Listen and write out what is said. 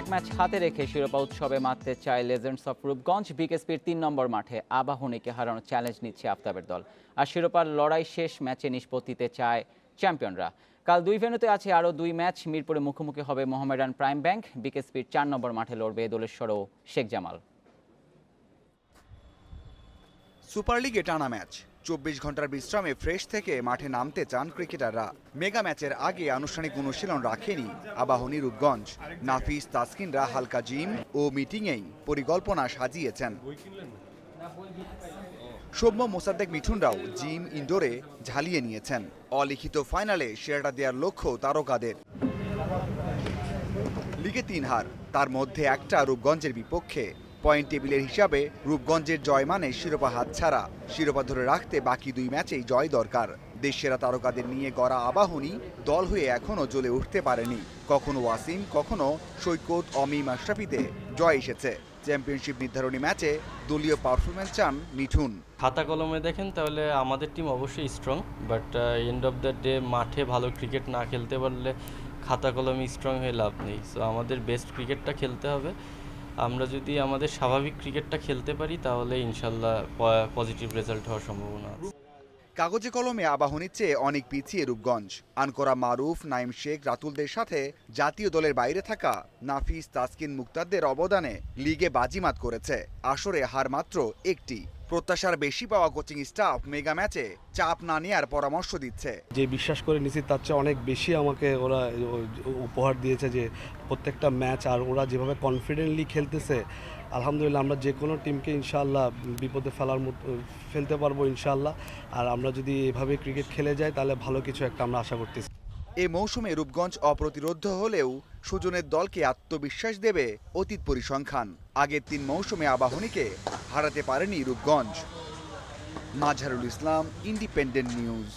এক ম্যাচ হাতে রেখে শিরোপা উৎসবে মারতে চায় লেজেন্ডস অফ রূপগঞ্জ বিকেএসপির তিন নম্বর মাঠে আবাহনীকে হারানোর চ্যালেঞ্জ নিচ্ছে আফতাবের দল। আর শিরোপার লড়াই শেষ ম্যাচে নিষ্পত্তিতে চায় চ্যাম্পিয়নরা কাল দুই ভেন্যুতে আছে আরও দুই ম্যাচ। মিরপুরে মুখোমুখি হবে মোহামেডান প্রাইম ব্যাংক। বিকেএসপির চার নম্বর মাঠে লড়বে দোলেশ্বর ও শেখ জামাল। সুপার লিগে টানা ম্যাচ। চব্বিশ ঘণ্টার বিশ্রামে ফ্রেশ থেকে মাঠে নামতে চান ক্রিকেটাররা। মেগা ম্যাচের আগে আনুষ্ঠানিক অনুশীলন রাখেনি আবাহনী রূপগঞ্জ। নাফিস, তাসকিনরা হালকা জিম ও মিটিংয়েই পরিকল্পনা সাজিয়েছেন। সৌম্য মোসাদ্দেক মিঠুনরাও জিম ইনডোরে ঝালিয়ে নিয়েছেন। অলিখিত ফাইনালে সেরাটা দেওয়ার লক্ষ্য তারকাদের। লিগে তিন হার, তার মধ্যে একটা রূপগঞ্জের বিপক্ষে পয়েন্ট টেবিলের হিসাবে রূপগঞ্জের জয় মানে শিরোপা হাতছাড়া শিরোপা ধরে রাখতে বাকি দুই ম্যাচেই জয় দরকার। দেশসেরা তারকাদের নিয়ে গড়া আবাহনী দল হয়ে এখনও জ্বলে উঠতে পারেনি। কখনো ওয়াসিম, কখনো সৈকত অমিম আশরাফিতে জয় এসেছে। চ্যাম্পিয়নশিপ নির্ধারণী ম্যাচে দলীয় পারফরমেন্স চান মিঠুন। খাতা কলমে দেখেন তাহলে আমাদের টিম অবশ্যই strong but end of the day মাঠে ভালো ক্রিকেট না খেলতে পারলে খাতা কলমে স্ট্রং হয়ে লাভ নেই। সো আমাদের বেস্ট ক্রিকেটটা খেলতে হবে। আমরা যদি আমাদের স্বাভাবিক ক্রিকেটটা খেলতে পারি, তাহলে ইনশাল্লাহ পজিটিভ রেজাল্ট হওয়ার সম্ভাবনা কাগজে কলমে আবাহনীর চেয়ে অনেক পিছিয়ে রূপগঞ্জ। আনকোরা মারুফ, নাইম শেখ, রাতুলদের সাথে জাতীয় দলের বাইরে থাকা নাফিস, তাসকিন মুক্তারদের অবদানে লিগে বাজিমাত করেছে। আসরে হার মাত্র একটি। প্রত্যাশার বেশি পাওয়া কোচিং স্টাফ মেগা ম্যাচে চাপ না নেওয়ার পরামর্শ দিচ্ছে। যে বিশ্বাস করে নিছি, তার চেয়ে অনেক বেশি আমাকে ওরা উপহার দিয়েছে যে প্রত্যেকটা ম্যাচ আর ওরা যেভাবে কনফিডেন্টলি খেলতেছে, আলহামদুলিল্লাহ আমরা যে কোনো টিমকে ইনশাআল্লাহ বিপদে ফেলার ফেলতে পারব ইনশাআল্লাহ। আর আমরা যদি এভাবে ক্রিকেট খেলে যাই, তাহলে ভালো কিছু একটা আমরা আশা করতেছি। এ মৌসুমে রূপগঞ্জ অপ্রতিরোধ্য হলেও সুজনের দলকে আত্মবিশ্বাস দেবে অতীত পরিসংখ্যান। আগের তিন মৌসুমে আবাহনীকে হারাতে পারেনি Rupganj. Majharul Islam independent news